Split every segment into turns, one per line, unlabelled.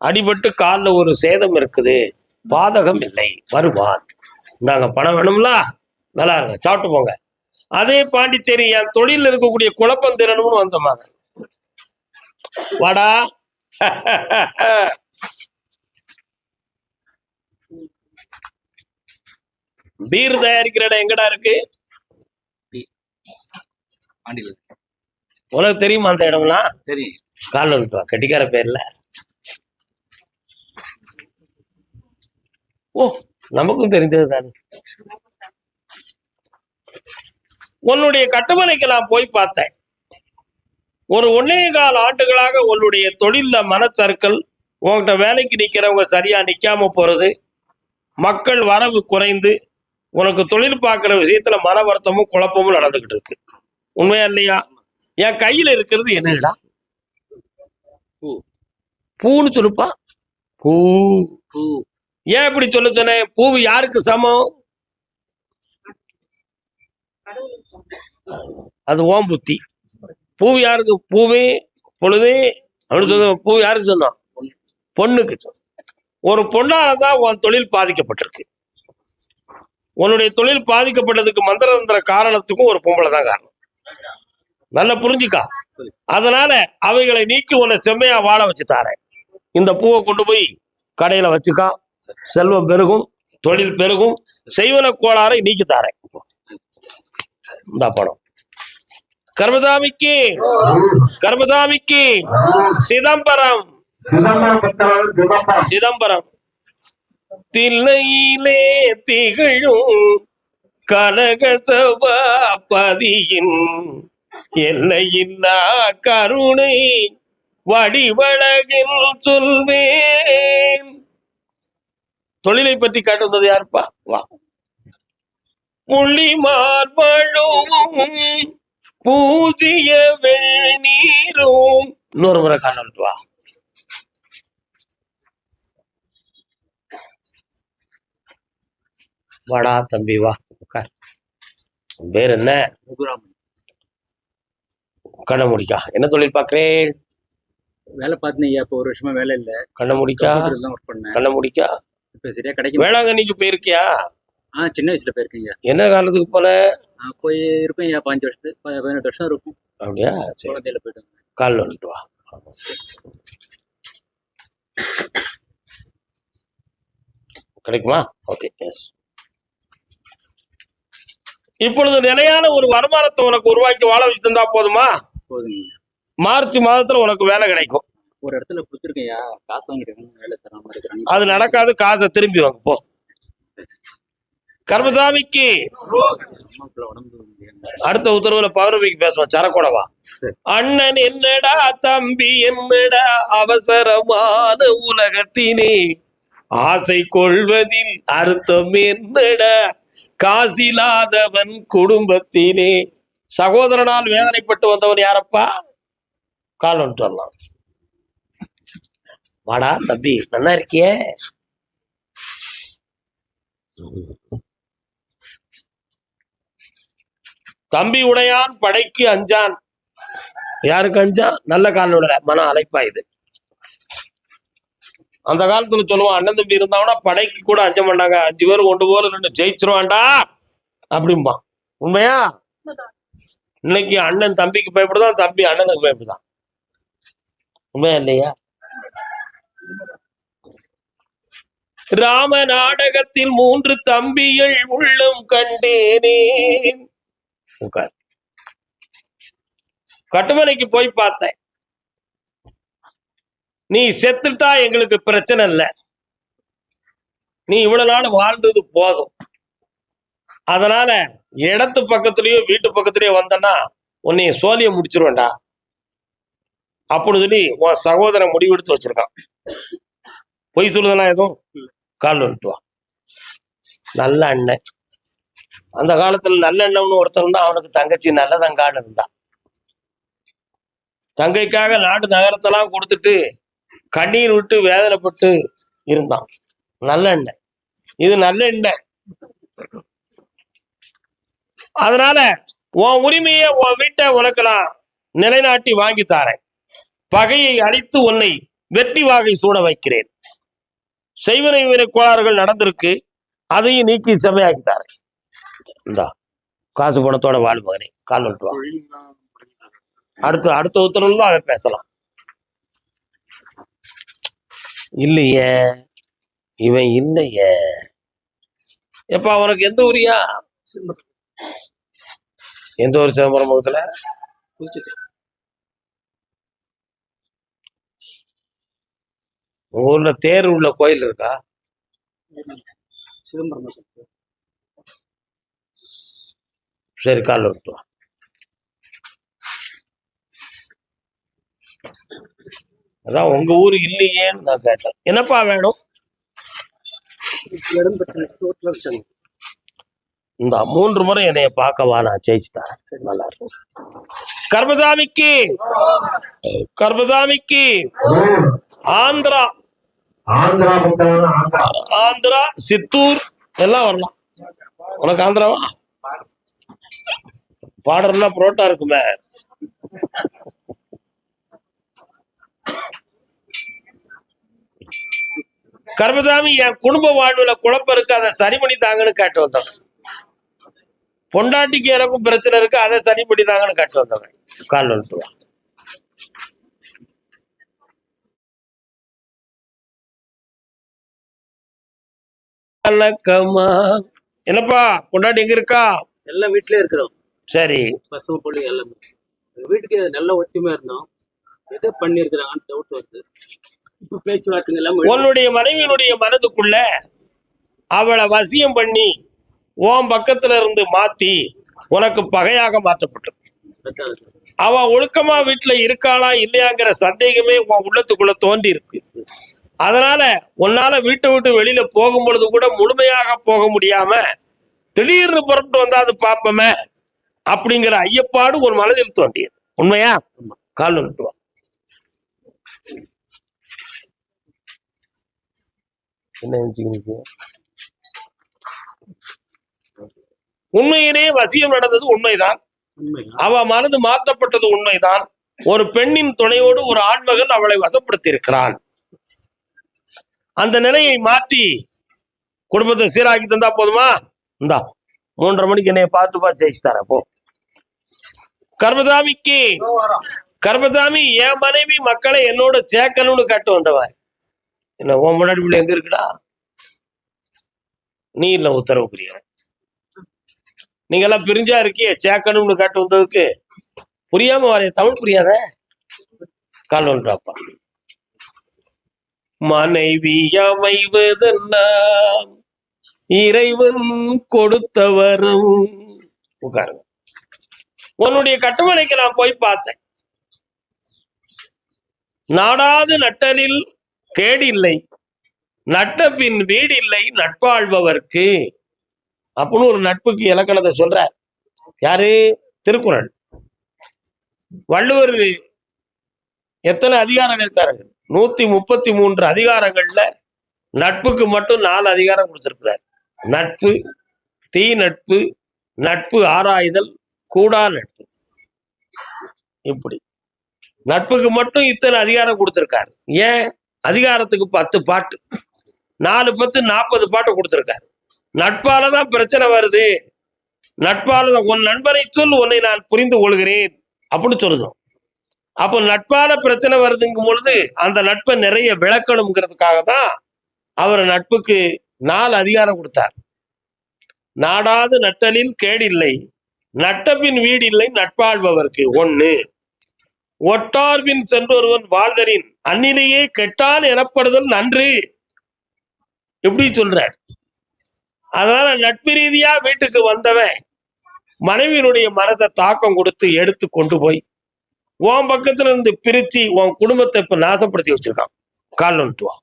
அடிபட்டு காலில் ஒரு சேதம் இருக்குது. பாதகம் இல்லை. வருவான். நாங்க பணம் வேணும்ல? நல்லா இருங்க. சாப்பிட்டு போங்க. அதே பாண்டிச்சேரி என் தொழில இருக்கக்கூடிய குழப்பம் திறனும்னு வந்தோமாங்க வாடா. பீர் தயாரிக்கிற இடம் எங்கடா இருக்கு? உனக்கு தெரியுமா அந்த இடம்லாம்?
தெரியும்.
கால் வந்துட்டு கட்டிக்கார பேர்ல. ஓ நமக்கும் தெரிஞ்சது தானே உன்னுடைய கட்டுமனைக்கு நான் போய் பார்த்தேன். ஒரு ஒன்னே கால் ஆண்டுகளாக உன்னுடைய தொழில்ல மனச்சறுக்கல் உன்கிட்ட வேலைக்கு நிக்கிறவங்க சரியா நிக்காம போறது மக்கள் வரவு குறைந்து உனக்கு தொழில் பார்க்குற விஷயத்துல மன வருத்தமும் குழப்பமும் நடந்துகிட்டு இருக்கு. உண்மையா இல்லையா? என் கையில இருக்கிறது என்னடா?
பூ.
பூன்னு சொல்லுப்பா. பூ
பூ.
ஏன் இப்படி சொல்ல சொன்னேன் பூவு யாருக்கு சமம்? அது ஓம் புத்தி. பூ யாருக்கு? பூவே பொழுது அப்படின்னு சொன்ன பூ யாருக்கு சொன்னான் பொண்ணுக்கு ஒரு பொண்ணால தான் உன் தொழில் பாதிக்கப்பட்டிருக்கு. உன்னுடைய தொழில் பாதிக்கப்பட்டதுக்கு மந்திரந்திர காரணத்துக்கும் ஒரு பொம்பளை தான் காரணம். நல்லா புரிஞ்சுக்கா? அதனால அவைகளை நீக்கி உன்னை செம்மையா வாழ வச்சு தாரேன். இந்த பூவை கொண்டு போய் கடையில வச்சுக்கா. செல்வம் பெருகும் தொழில் பெருகும் செய்வன கோளாறை நீக்கி தாரேன் இந்த படம். கர்மதாமிக்கு கர்மதாமிக்கு சிதம்பரம். சிதம்பரம். தில்லையிலே திகழும் கனகசபாபதியின் எல்லையில்லா கருணை வடிவழகில் சொல்வேன். தொழிலை பற்றி காட்டுவது யாருப்பா? வா. புள்ளிமார் பழுவும் பூஜிய வெந்நீரும் இன்னொரு முறை காணல் வா. வாடா தம்பி வா உட்கார். பேர் என்ன? கண்ண முடிக்கா. என்ன தொழில் பார்க்கிறேன்?
வேலை பார்த்தேன் ஐயா இப்போ ஒரு வருஷமா வேலை இல்லை.
கண்ண முடிக்கா? கண்ண முடிக்கா?
இப்போ சரியா கிடைக்கும்
வேளாங்கண்ணிக்கு போயிருக்கியா?
ஆ சின்ன வயசுல போயிருக்கேன் ஐயா
என்ன காலத்துக்கு போல?
நான் போய் இருப்பேன் ஐயா பாஞ்சு வருஷத்துக்கு ப- பதினெட்டு வருஷம் இருக்கும்.
அப்படியா?
குழந்தையில போயிட்டு வந்தேன்.
கால் வந்துட்டு வா. கிடைக்குமா? ஓகே எஸ் இப்பொழுது நிலையான ஒரு வருமானத்தை உனக்கு உருவாக்கி வாழ வச்சு தந்தா போதுமா. மார்ச் மாதத்துல உனக்கு வேலை கிடைக்கும்.
ஒரு இடத்துல கொடுத்துருக்கேன் ஐயா காசு வாங்கிருக்காங்க வேலை தராம இருக்கிறாங்க.
அது நடக்காது. காசை திரும்பி வாங்க போ. கர்மசாமிக்கு. அடுத்த உத்தரவுல பௌர்ணமிக்கு பேசுவோம். சரக்கோடவா?
சரி.
அண்ணன் என்னடா தம்பி என்னடா அவசரமான உலகத்தினே? ஆசை கொள்வதில் அர்த்தம் என்னடா? காசில்லாதவன் குடும்பத்திலே சகோதரனால் வேதனைப்பட்டு வந்தவன் யாரப்பா? கால் வரலாம். வாடா தம்பி நல்லா இருக்கியே? தம்பி உடையான் படைக்கு அஞ்சான். யாருக்கு அஞ்சான்? நல்ல காலோட மன அழைப்பா இது. அந்த காலத்துல சொல்லுவான் அண்ணன் தம்பி இருந்தாங்கன்னா படைக்கு கூட அஞ்ச மாட்டாங்க. அஞ்சு பேர் ஒன்று போல ரெண்டு ஜெயிச்சிருவான்டா. அப்படிம்பான் உண்மையா? இன்னைக்கு அண்ணன் தம்பிக்கு பயப்படுதான் தம்பி அண்ணனுக்கு பயப்படுதான். உண்மையா இல்லையா? ராம நாடகத்தில் மூன்று தம்பிகள் உள்ளம் கண்டேனே. உட்கார். கட்டுமனைக்கு போய் பார்த்தேன். நீ செத்துட்டா எங்களுக்கு பிரச்சனை இல்லை. நீ இவ்வளவு நாள் வாழ்ந்தது போதும். அதனால இடத்து பக்கத்துலயோ வீட்டு பக்கத்துலயோ வந்தனா உன்னைய சோழிய முடிச்சிருவேண்டா அப்படின்னு சொல்லி உன் சகோதரன் முடிவெடுத்து வச்சிருக்கான். பொய் சொல்லுதனா எதுவும்? கால் வந்துட்டு வா நல்ல அண்ணன். அந்த காலத்துல நல்ல அண்ணன் ஒருத்தர் இருந்தா அவனுக்கு தங்கச்சி நல்லதங்கான்னு இருந்தான் தங்கைக்காக நாடு நகரத்தெல்லாம் கொடுத்துட்டு கண்ணீர் விட்டு வேதனைப்பட்டு இருந்தான். நல்ல எண்ணெய் இது நல்ல எண்ணெய் அதனால உன் உரிமையை உன் வீட்டை உனக்கு நான் நிலைநாட்டி வாங்கி தாரேன். பகையை அழித்து உன்னை வெற்றி வாகை சூட வைக்கிறேன். செய்வனை வினை கோளாறுகள் நடந்திருக்கு அதையும் நீக்கி செம்மையாக்கிட்டாரு இந்தா காசு பணத்தோட வாழ் மகனே கால் வந்துட்டு அடுத்த அடுத்த உத்தரவுல அதை பேசலாம். இல்லையே இவன் இல்லையே. எப்ப அவனுக்கு எந்த ஊரியா? எந்த ஊர் சிதம்பரம் பக்கத்துல? உங்க ஊர்ல தேர் உள்ள கோயில் இருக்கா?
சிதம்பரம்
சரி கால் விட்டு வா அதான் உங்க ஊர் இல்லையேன்னு நான் கேட்டேன். என்னப்பா வேணும்? இந்த மூன்று முறை என்னைய பார்க்கவா நான் ஜெயிச்சுட்டேன். நல்லா இருக்கும். கர்மசாமிக்கு! கர்மசாமிக்கு! ஆந்திரா!
ஆந்திரா ஆந்திரா.
ஆந்திரா சித்தூர் எல்லாம் வரலாம். உனக்கு ஆந்திராவா? பாடுறதுனா புரோட்டா இருக்குமே. கர்மசாமி என் குடும்ப வாழ்வுல குழப்பம் இருக்கு அதை சரி பண்ணி தாங்கன்னு கேட்டு வந்தவன். பொண்டாட்டிக்கு எனக்கும் பிரச்சனை இருக்கு அதை சரி பண்ணி தாங்கன்னு கேட்டு வந்தவன். கால் வந்துட்டு கலக்கமா என்னப்பா பொண்டாட்டி எங்க இருக்கா?
எல்லாம் வீட்லயே இருக்கிறோம்.
சரி.
பசங்க பிள்ளை எல்லாமே. வீட்டுக்கு நல்ல ஒற்றுமையா இருந்தோம். எது பண்ணிருக்கிறாங்கன்னு டவுட் வருது. இப்ப பேச்சுவார்த்தைங்க எல்லாம்
உன்னுடைய மனைவியினுடைய மனதுக்குள்ள அவளை வசியம் பண்ணி உன் பக்கத்துல இருந்து மாத்தி உனக்கு பகையாக மாற்றப்பட்டு அவ ஒழுக்கமா வீட்டுல இருக்காளா இல்லையாங்கிற சந்தேகமே உன் உள்ளத்துக்குள்ள தோன்றி இருக்கு அதனால உன்னால வீட்டை விட்டு வெளியில போகும் பொழுது கூட முழுமையாக போக முடியாம திடீர்னு புறப்பட்டு வந்தா அது பாப்பமே அப்படிங்கிற ஐயப்பாடு ஒரு மனதில் தோன்றியது. உண்மையா? கால் வந்துட்டு வா என்ன உண்மையிலே வசியம் நடந்தது உண்மைதான். அவ மனது மாற்றப்பட்டது உண்மைதான். ஒரு பெண்ணின் துணையோடு ஒரு ஆண்மகன் அவளை வசப்படுத்தி இருக்கிறான் அந்த நிலையை மாற்றி குடும்பத்தை சீராக்கி தந்தா போதுமா? இந்தா மூன்றரை மணிக்கு என்னைய பார்த்து பார்த்து ஜெயிச்சு தர போ. கர்மதாமிக்கு கர்மதாமி என் மனைவி மக்களை என்னோட சேர்க்கணும்னு கட்டு வந்தவன். என்ன உன் முன்னாடி பிள்ளை எங்க இருக்குடா? நீ இல்ல உத்தரவு புரிய நீங்க எல்லாம் பிரிஞ்சா இருக்கியே சேர்க்கணும்னு காட்டு வந்ததுக்கு. புரியாம வரைய தமிழ் புரியாத? கால் வந்துட்டாப்பா. மனைவி அமைவதெல்லாம் இறைவன் கொடுத்தவரும். உட்காருங்க. உன்னுடைய கட்டுமனைக்கு நான் போய் பார்த்தேன். நாடாது நட்டலில் கேடில்லை. நட்ட பின் வீடில்லை நட்பாழ்பவர்க்கு. அப்படின்னு ஒரு நட்புக்கு இலக்கணத்தை சொல்றார். யாரு? திருக்குறள். வள்ளுவர் எத்தனை அதிகாரம் இருக்காரு? நூத்தி முப்பத்தி மூன்று அதிகாரங்கள்ல நட்புக்கு மட்டும் நாலு அதிகாரம் கொடுத்திருக்கிறார். நட்பு தீ நட்பு நட்பு ஆராய்தல் கூடா நட்பு. இப்படி. நட்புக்கு மட்டும் இத்தனை அதிகாரம் கொடுத்திருக்காரு. ஏன்? அதிகாரத்துக்கு பத்து பாட்டு. நாலு பத்து நாற்பது பாட்டு கொடுத்திருக்காரு. நட்பால தான் பிரச்சனை வருது. நட்பால தான் உன் நண்பனை சொல் உன்னை நான் புரிந்து கொள்கிறேன். அப்படின்னு சொல்லுதோம். அப்போ நட்பால பிரச்சனை வருதுங்கும் பொழுது அந்த நட்பை நிறைய விளக்கணுங்கிறதுக்காக தான் அவர் நட்புக்கு நாலு அதிகாரம் கொடுத்தார். நாடாது நட்டலில் கேடில்லை நட்டபின் இல்லை நட்பாழ்பவர்க்கு ஒண்ணு. ஒட்டார்பின் சென்றொருவன் வாழ்தலின் அந்நிலையே கெட்டான் எனப்படுதல் நன்று. எப்படி சொல்றார்? அதனால நட்பு ரீதியா வீட்டுக்கு வந்தவன் மனைவியினுடைய மனதை தாக்கம் கொடுத்து எடுத்து கொண்டு போய் உன் பக்கத்துல இருந்து பிரிச்சு உன் குடும்பத்தை இப்ப நாசப்படுத்தி வச்சிருக்கான். கால் வந்துட்டு வா.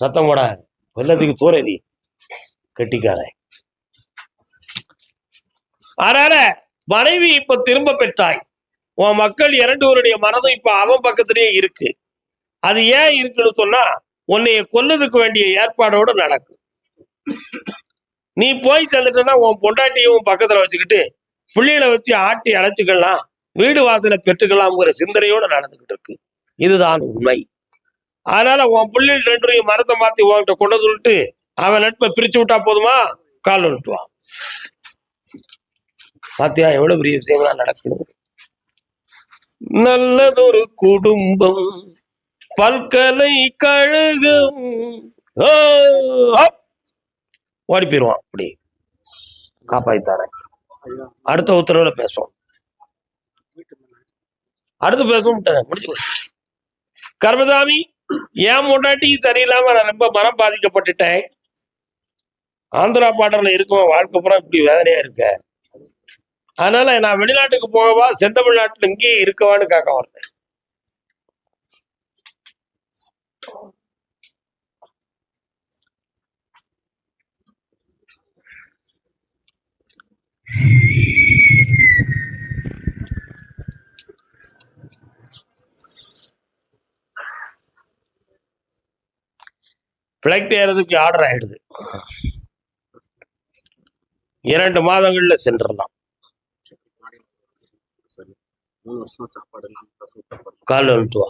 சத்தம் போட. வெள்ளத்துக்கு தூரதி கெட்டிக்காரன் அதனால மனைவி இப்ப திரும்ப பெற்றாய். உன் மக்கள் இரண்டுவருடைய மனதும் இப்ப அவன் பக்கத்திலேயே இருக்கு. அது ஏன் இருக்குன்னு சொன்னா உன்னைய கொல்லதுக்கு வேண்டிய ஏற்பாடோட நடக்கும் நீ போய் சேர்ந்துட்டனா உன் பொண்டாட்டியும் பக்கத்துல வச்சுக்கிட்டு பிள்ளைகளை வச்சு ஆட்டி அழைச்சிக்கலாம் வீடு வாசலை பெற்றுக்கலாம்ங்கிற சிந்தனையோட நடந்துகிட்டு இருக்கு. இதுதான் உண்மை. அதனால உன் புள்ளில் ரெண்டு மரத்தை மாத்தி உன்கிட்ட கொண்டு சொல்லிட்டு அவன் நட்பை பிரிச்சு விட்டா போதுமா? கால் விட்டுவான் பாத்தியா எவ்வளவு பெரிய விஷயம்லாம் நடக்குது? நல்லதொரு குடும்பம் பல்கலை கழகம். ஓ, ஓடி போயிடுவான் அப்படி. காப்பாத்தாரன் அடுத்த உத்தரவுல பேசுவோம். அடுத்து பேசவும் முடிச்சு கர்மசாமி ஏன் முன்னாடி சரியில்லாம நான் ரொம்ப மனம் பாதிக்கப்பட்டுட்டேன்? ஆந்திரா பாடல இருக்கும் வாழ்க்கை பூரா இப்படி வேதனையா இருக்க? அதனால நான் வெளிநாட்டுக்கு போகவா செந்தமிழ்நாட்டுல இங்கேயே இருக்கவான்னு கேட்க வரேன் ஃப்ளைட் ஏறதுக்கு ஆர்டர் ஆயிடுது. இரண்டு மாதங்களில் சென்றுடலாம்.
சாப்பாடு
கால் வந்துட்டு வா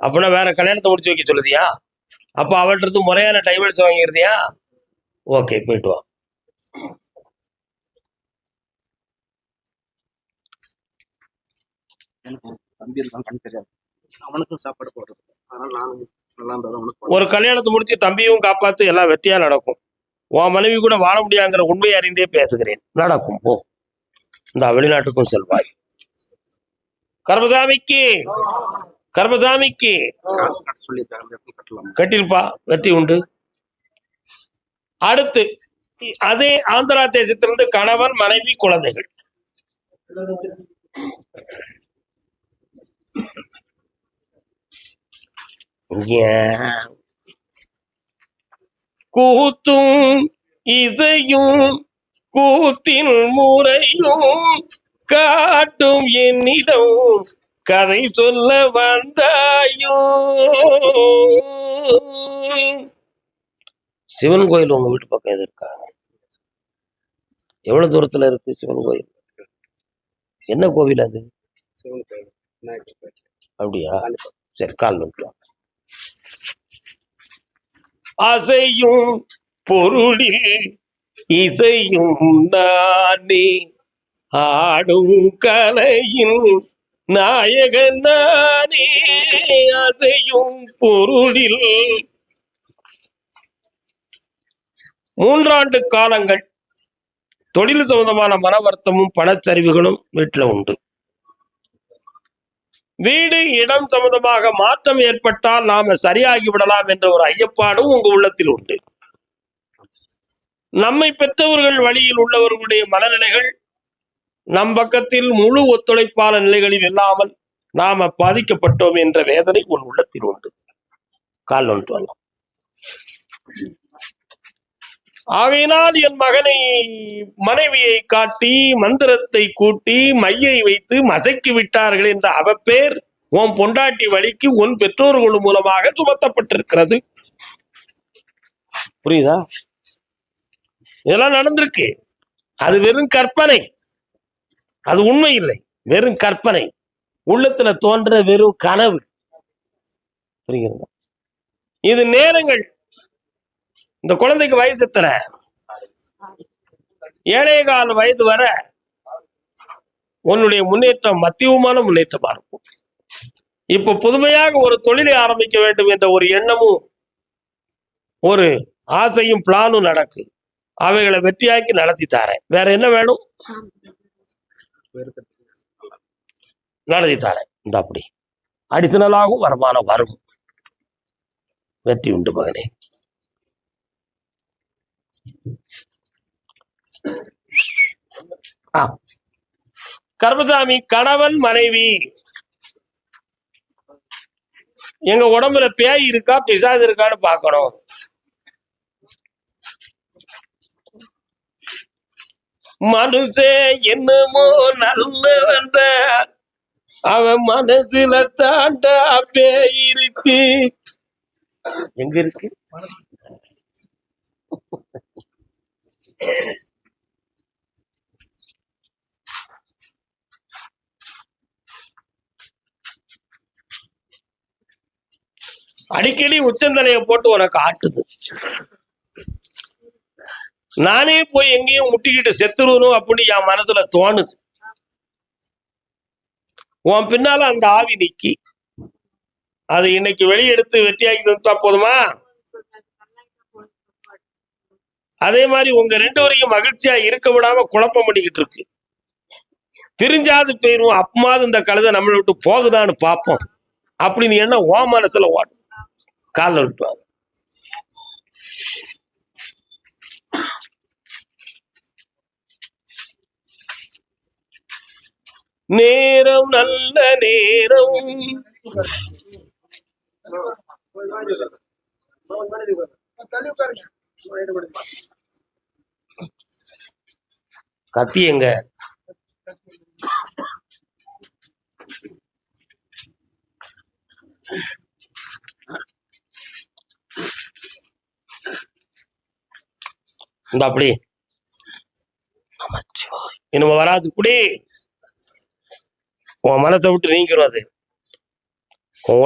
அப்படின்னா வேற கல்யாணத்தை முடிச்சு வைக்க சொல்லுதியா? அப்போ அவள்கிட்ட முறையான டைவர்ஸ் வாங்கிருதியா ஓகே போயிட்டு வா.
தம்பி இருக்கான் கண் தெரியாது. அவனுக்கும் சாப்பாடு போடுறது.
ஒரு கல்யாணத்தை முடிச்சு தம்பியும் காப்பாத்து எல்லாம் வெற்றியா நடக்கும். உன் மனைவி கூட வாழ முடியாங்கிற உண்மையை அறிந்தே பேசுகிறேன். நடக்கும் போ. இந்த வெளிநாட்டுக்கும் செல்வாய்.
இடத்துல கட்டலாம்?
கட்டிருப்பா வெற்றி உண்டு. அடுத்து அதே ஆந்திரா தேசத்திலிருந்து கணவன் மனைவி குழந்தைகள். கூத்தும் இசையும் கூத்தின் முறையும் காட்டும் என்னிடம் கதை சொல்ல வந்தாயோ? சிவன் கோயில் உங்க வீட்டு பக்கம் எது இருக்கா? எவ்வளவு தூரத்துல இருக்கு சிவன் கோயில்? என்ன கோவில் அது? அப்படியா. சரி கால் நோக்கலாம் அசையும் பொருளில் இசையும் நானே. ஆடும் கலையின் நாயகன் நானே. அசையும் பொருளில் மூன்றாண்டு காலங்கள் தொழில் சம்பந்தமான மன வருத்தமும் பணச்சரிவுகளும் வீட்டில் உண்டு. வீடு இடம் சம்பந்தமாக மாற்றம் ஏற்பட்டால் நாம சரியாகி விடலாம் என்ற ஒரு ஐயப்பாடும் உங்க உள்ளத்தில் உண்டு. நம்மை பெற்றவர்கள் வழியில் உள்ளவர்களுடைய மனநிலைகள் நம் பக்கத்தில் முழு ஒத்துழைப்பான நிலைகளில் இல்லாமல் நாம பாதிக்கப்பட்டோம் என்ற வேதனை உன் உள்ளத்தில் உண்டு. கால் ஒன்று வரலாம். ஆகையினால் என் மகனை மனைவியை காட்டி மந்திரத்தை கூட்டி மையை வைத்து மசக்கி விட்டார்கள் என்ற அவப்பேர் உன் பொண்டாட்டி வழிக்கு உன் பெற்றோர்கள் மூலமாக சுமத்தப்பட்டிருக்கிறது. புரியுதா? இதெல்லாம் நடந்திருக்கு. அது வெறும் கற்பனை. அது உண்மை இல்லை. வெறும் கற்பனை. உள்ளத்துல தோன்ற வெறும் கனவு. புரியுது இது நேரங்கள். இந்த குழந்தைக்கு வயசு எத்தனை? ஏழை கால வயது வர உன்னுடைய முன்னேற்றம் மத்தியமான முன்னேற்றமா இருக்கும். இப்ப புதுமையாக ஒரு தொழிலை ஆரம்பிக்க வேண்டும் என்ற ஒரு எண்ணமும் ஒரு ஆசையும் பிளானும் நடக்கு. அவைகளை வெற்றியாக்கி நடத்தி தாரேன். வேற என்ன வேணும்? நடத்தி தாரேன். இந்த அப்படி. அடிஷனலாகவும் வருமானம் வரும். வெற்றி உண்டு மகனே. கர்மசாமி கணவன் மனைவி. எங்க உடம்புல பேய் இருக்கா பிசாது இருக்கான்னு பாக்கணும் மனுஷே என்னமோ நல்ல வந்த அவன் மனசுல தாண்டா பேய் இருக்கு. எங்க இருக்கு? அடிக்கடி உச்சந்தலையை போட்டு உனக்கு ஆட்டுது. நானே போய் எங்கேயும் முட்டிக்கிட்டு செத்துருவணும் அப்படின்னு என் மனதுல தோணுது. உன் பின்னால அந்த ஆவி நிக்கி. அது இன்னைக்கு வெளியெடுத்து வெட்டியாக்கி தந்தா போதுமா? அதே மாதிரி உங்க ரெண்டு வரையும் மகிழ்ச்சியா இருக்க விடாம குழப்பம் பண்ணிக்கிட்டு இருக்கு. பிரிஞ்சாது போயிரும் அப்பமாவது இந்த கழுதை நம்மளை விட்டு போகுதான்னு பார்ப்போம். அப்படின்னு என்ன ஓ மனசுல ஓடும். காலில் விட்டுவாங்க நேரம் நல்ல நேரம். கத்தி எங்க? இந்த அப்படி. இனிமே வராது. குடி. உன் மனத்தை விட்டு நீங்கிறோம் அது.